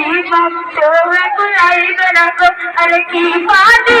দীপক তোরা তো আইবে না গো আরে কি পাদি